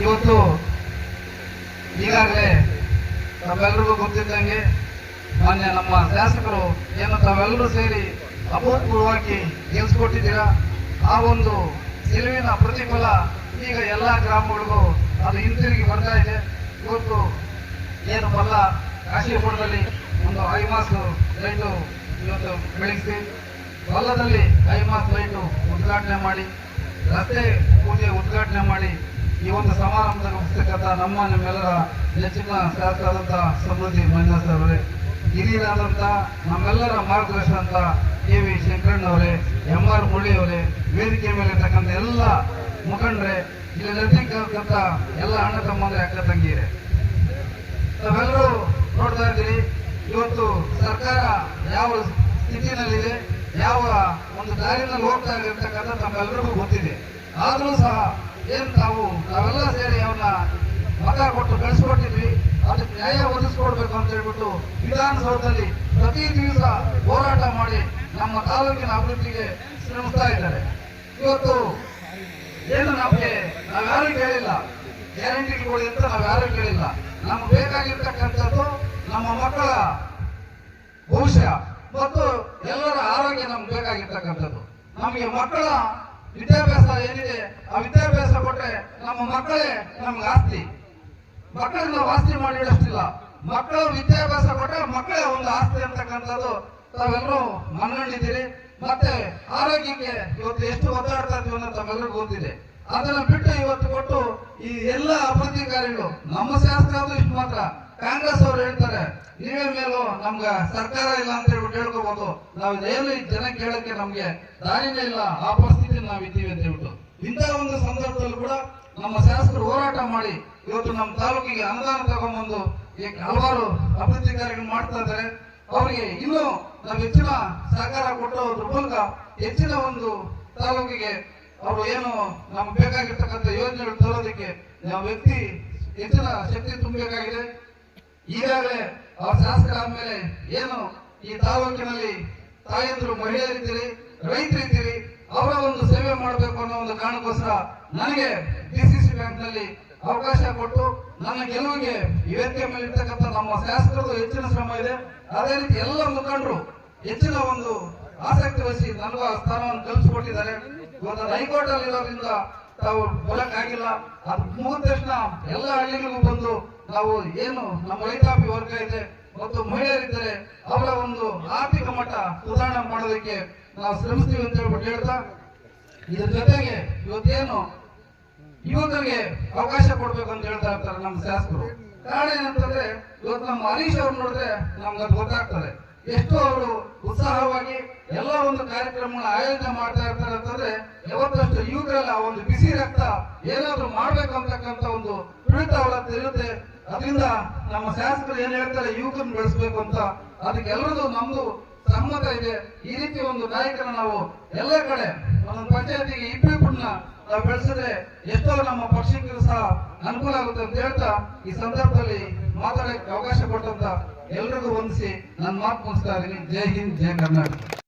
ಇವತ್ತು ಈಗಾಗಲೇ ನಾವೆಲ್ಲರಿಗೂ ಗೊತ್ತಿದ್ದಂಗೆ ಮಾನ್ಯ ನಮ್ಮ ಶಾಸಕರು ಏನು ತಾವೆಲ್ಲರೂ ಸೇರಿ ಅಭೂತಪೂರ್ವವಾಗಿ ಗೆಲ್ಸ್ಕೊಟ್ಟಿದ್ದೀರಾ? ಆ ಒಂದು ಗೆಲುವಿನ ಪ್ರತಿಫಲ ಈಗ ಎಲ್ಲ ಗ್ರಾಮಗಳಿಗೂ ಅದು ಹಿಂತಿರುಗಿ ಬರ್ತಾ ಇದೆ. ಇವತ್ತು ಏನು ಬಲ್ಲ ಕಾಶಿಪುರದಲ್ಲಿ ಒಂದು ಐಮಾಸ್ ಲೈಟು ಇವತ್ತು ಬೆಳೆಸಿ ಹೊಲದಲ್ಲಿ ಐಮಾಸ್ ಲೈಟು ಉದ್ಘಾಟನೆ ಮಾಡಿ, ರಸ್ತೆ ಪೂಜೆ ಉದ್ಘಾಟನೆ ಮಾಡಿ ಈ ಒಂದು ಸಮಾರಂಭದಲ್ಲಿ ಉಪಸ್ಥಿತಕ್ಕಂಥ ನಮ್ಮ ನಿಮ್ಮೆಲ್ಲರ ನೆಚ್ಚಿನ ಶಾಸಕರಾದಂಥ ಸಮೃದ್ಧಿ ಮಂಜುನಾಥ್ ಅವರೇ, ಹಿರಿಯರಾದಂಥ ನಮ್ಮೆಲ್ಲರ ಮಾರ್ಗದರ್ಶನ ಅಂತ ಕೆ ವಿ ಶಂಕರಣ್ಣವರೇ ಎಂ ಆರ್ ಮುರಳಿ ಅವರೇ, ವೇದಿಕೆ ಮೇಲೆ ಇರ್ತಕ್ಕಂಥ ಎಲ್ಲ ಮುಖಂಡರೇ, ಇಲ್ಲಿ ನೆರೆದಿರ್ತಕ್ಕಂಥ ಎಲ್ಲ ಅಣ್ಣ ತಮ್ಮಂದ್ರೆ, ಅಕ್ಕ ತಂಗಿಯರೇ. ಇದ್ದೀರಿ ಇವತ್ತು ಸರ್ಕಾರ ಯಾವ ಸ್ಥಿತಿನಲ್ಲಿದೆ, ಯಾವ ಒಂದು ದಾರಿನಲ್ಲಿ ಹೋಗ್ತಾ ಇರ್ತಕ್ಕಂಥ ತಮ್ಮೆಲ್ಲರಿಗೂ ಗೊತ್ತಿದೆ. ಆದರೂ ಸಹ ಏನು ತಾವು ನಾವೆಲ್ಲ ಸೇರಿ ಅವನ್ನ ಮತ ಕೊಟ್ಟು ಕಳಿಸ್ಕೊಟ್ಟಿದ್ವಿ, ಅದಕ್ಕೆ ನ್ಯಾಯ ಒದಗಿಸ್ಕೊಡ್ಬೇಕು ಅಂತ ಹೇಳ್ಬಿಟ್ಟು ವಿಧಾನಸೌಧದಲ್ಲಿ ಪ್ರತಿ ದಿವಸ ಹೋರಾಟ ಮಾಡಿ ನಮ್ಮ ತಾಲೂಕಿನ ಅಭಿವೃದ್ಧಿಗೆ ಶ್ರಮಿಸ್ತಾ ಇದ್ದಾರೆ. ಇವತ್ತು ಏನು ನಮಗೆ ನಾವ್ಯಾರು ಕೇಳಿಲ್ಲ. ಗ್ಯಾರಂಟಿಗಳು ಅಂತ ನಾವ್ಯಾರು ಕೇಳಿಲ್ಲ. ನಮ್ಗೆ ಬೇಕಾಗಿರ್ತಕ್ಕಂಥದ್ದು ನಮ್ಮ ಮಕ್ಕಳ ಭವಿಷ್ಯ ಮತ್ತು ಎಲ್ಲರ ಆರೋಗ್ಯ ನಮ್ಗೆ ಬೇಕಾಗಿರ್ತಕ್ಕಂಥದ್ದು. ನಮಗೆ ಮಕ್ಕಳ ವಿದ್ಯಾಭ್ಯಾಸ ಏನಿದೆ, ಆ ವಿದ್ಯಾಭ್ಯಾಸ ಕೊಟ್ಟರೆ ನಮ್ಮ ಮಕ್ಕಳೇ ನಮ್ಗೆ ಆಸ್ತಿ. ಮಕ್ಕಳನ್ನ ನಾವು ಆಸ್ತಿ ಮಾಡಿಡಷ್ಟಿಲ್ಲ. ಮಕ್ಕಳ ವಿದ್ಯಾಭ್ಯಾಸ ಕೊಟ್ಟರೆ ಮಕ್ಕಳೇ ಒಂದು ಆಸ್ತಿ ಅಂತಕ್ಕಂಥದ್ದು ತಾವೆಲ್ಲರೂ ಮನಗಂಡಿದ್ದೀರಿ. ಮತ್ತೆ ಆರೋಗ್ಯಕ್ಕೆ ಇವತ್ತು ಎಷ್ಟು ಒದ್ದಾಡ್ತಾ ಇದೀವಿ ಅನ್ನೋದು ತಮ್ಮೆಲ್ಲರಿಗೂ ಗೊತ್ತಿದೆ. ಅದನ್ನ ಬಿಟ್ಟು ಇವತ್ತು ಕೊಟ್ಟು ಈ ಎಲ್ಲ ಅಭಿವೃದ್ಧಿ ಕಾರ್ಯಗಳು ನಮ್ಮ ಶಾಸಕರಾದ್ರು ಇಷ್ಟು ಮಾತ್ರ. ಕಾಂಗ್ರೆಸ್ ಅವರು ಹೇಳ್ತಾರೆ, ನೀವೇ ಮೇಲೂ, ನಮ್ಗ ಸರ್ಕಾರ ಇಲ್ಲ ಅಂತ ಹೇಳ್ಬಿಟ್ಟು ಹೇಳ್ಕೋಬಹುದು ನಾವು ಏನು ಜನ ಕೇಳಕ್ಕೆ ನಮ್ಗೆ ದಾರಿನೇ ಇಲ್ಲ, ಆ ಪರಿಸ್ಥಿತಿ ನಾವು ಇದ್ದೀವಿ ಅಂತ ಹೇಳ್ಬಿಟ್ಟು. ಇಂತಹ ಒಂದು ಸಂದರ್ಭದಲ್ಲಿ ಕೂಡ ನಮ್ಮ ಶಾಸಕರು ಹೋರಾಟ ಮಾಡಿ, ಇವತ್ತು ನಮ್ಮ ತಾಲೂಕಿಗೆ ಅನುದಾನ ತಗೊಂಡ್ಬಂದು ಈ ಹಲವಾರು ಅಭಿವೃದ್ಧಿ ಕಾರ್ಯಗಳು ಮಾಡ್ತಾ ಇದ್ದಾರೆ. ಅವರಿಗೆ ಇನ್ನೂ ನಾವು ಹೆಚ್ಚಿನ ಸಹಕಾರ ಕೊಟ್ಟೋದ್ರ ಮೂಲಕ ಹೆಚ್ಚಿನ ಒಂದು ತಾಲೂಕಿಗೆ ಅವರು ಏನು ನಮ್ಗೆ ಬೇಕಾಗಿರ್ತಕ್ಕಂಥ ಯೋಜನೆಗಳು ತರೋದಕ್ಕೆ ನಾವು ವ್ಯಕ್ತಿ ಹೆಚ್ಚಿನ ಶಕ್ತಿ ತುಂಬಬೇಕಾಗಿದೆ. ಈಗಾಗಲೇ ಅವ್ರ ಶಾಸಕ ಆದ್ಮೇಲೆ ಏನು ಈ ತಾಲೂಕಿನಲ್ಲಿ ತಾಯಂದ್ರು ಮಹಿಳೆಯರಿದ್ದೀರಿ, ರೈತರಿದ್ದೀರಿ, ಅವರ ಒಂದು ಸೇವೆ ಮಾಡಬೇಕು ಅನ್ನೋ ಒಂದು ಕಾರಣಕ್ಕೋಸ್ಕರ ನನಗೆ ಡಿಸಿಸಿ ಬ್ಯಾಂಕ್ನಲ್ಲಿ ಅವಕಾಶ ಕೊಟ್ಟು ನನ್ನ ಗೆಲುವಿಗೆ ವೇದಿಕೆ ಮೇಲೆ ಇರ್ತಕ್ಕಂಥ ನಮ್ಮ ಶಾಸಕರದು ಹೆಚ್ಚಿನ ಶ್ರಮ ಇದೆ. ಅದೇ ರೀತಿ ಎಲ್ಲ ಮುಖಂಡರು ಹೆಚ್ಚಿನ ಒಂದು ಆಸಕ್ತಿ ವಹಿಸಿ ನನಗೂ ಆ ಸ್ಥಾನವನ್ನು ಕಲ್ಪಿಸಿಕೊಟ್ಟಿದ್ದಾರೆ. ಇವತ್ತು ಹೈಕೋರ್ಟ್ ಅಲ್ಲಿ ಇರೋದ್ರಿಂದ ತಾವು ಬರಕ್ಕಾಗಿಲ್ಲ. ಅದು ಮುಗಿದ ತಕ್ಷಣ ಎಲ್ಲ ಹಳ್ಳಿಗಳಿಗೂ ಬಂದು ನಾವು ಏನು ನಮ್ಮ ರೈತಾಪಿ ವರ್ಗ ಇದೆ, ಮತ್ತು ಮಹಿಳೆಯರಿದ್ದಾರೆ ಅವರ ಒಂದು ಆರ್ಥಿಕ ಮಟ್ಟ ಸುಧಾರಣೆ ಮಾಡೋದಕ್ಕೆ ನಾವು ಶ್ರಮಿಸ್ತೀವಿ ಅಂತ ಹೇಳ್ಬಿಟ್ಟು ಹೇಳ್ತಾ, ಇದ್ರ ಜೊತೆಗೆ ಇವತ್ತೇನು ಯುವಕರಿಗೆ ಅವಕಾಶ ಕೊಡ್ಬೇಕು ಅಂತ ಹೇಳ್ತಾ ಇರ್ತಾರೆ ನಮ್ಮ ಶಾಸಕರು. ಕಾರಣ ಏನಂತಂದ್ರೆ, ಇವತ್ತು ನಮ್ಮ ಹರೀಶ್ ಅವ್ರು ನೋಡಿದ್ರೆ ನಮ್ಗೆ ಅದು ಗೊತ್ತಾಗ್ತದೆ. ಎಷ್ಟು ಅವರು ಉತ್ಸಾಹವಾಗಿ ಎಲ್ಲ ಒಂದು ಕಾರ್ಯಕ್ರಮಗಳ ಆಯೋಜನೆ ಮಾಡ್ತಾ ಇರ್ತಾರೆ ಅಂತಂದ್ರೆ, ಯಾವತ್ತಷ್ಟು ಯುವಕರೆಲ್ಲ ಒಂದು ಬಿಸಿ ರಕ್ತ ಏನಾದ್ರೂ ಮಾಡ್ಬೇಕು ಅಂತಕ್ಕಂತ ಒಂದು ಪೀಡಿತ ಹತ್ರ ಇರುತ್ತೆ. ಅದರಿಂದ ನಮ್ಮ ಶಾಸಕರು ಏನ್ ಹೇಳ್ತಾರೆ ಯುವಕರನ್ನು ಬೆಳೆಸಬೇಕು ಅಂತ. ಅದಕ್ಕೆ ಎಲ್ಲರದು ನಮ್ದು ಸಮ್ಮತ ಇದೆ. ಈ ರೀತಿ ಒಂದು ನಾಯಕರ ನಾವು ಎಲ್ಲ ಕಡೆ ಒಂದೊಂದು ಪಂಚಾಯತಿಗೆ ಇಬ್ಬಿಬ್ಬರನ್ನ ನಾವು ಬೆಳೆಸಿದ್ರೆ ಎಷ್ಟೋ ನಮ್ಮ ಪಕ್ಷಕ್ಕೆ ಸಹ ಅನುಕೂಲ ಆಗುತ್ತೆ ಅಂತ ಹೇಳ್ತಾ ಈ ಸಂದರ್ಭದಲ್ಲಿ ಮಾತಾಡಕ್ಕೆ ಅವಕಾಶ ಕೊಟ್ಟಂತ ಎಲ್ರಿಗೂ ವಂದಿಸಿ ನನ್ನ ಮಾತು ಮುಗಿಸ್ತಾ ಇದ್ದೀನಿ. ಜೈ ಹಿಂದ್, ಜೈ ಕರ್ನಾಟಕ.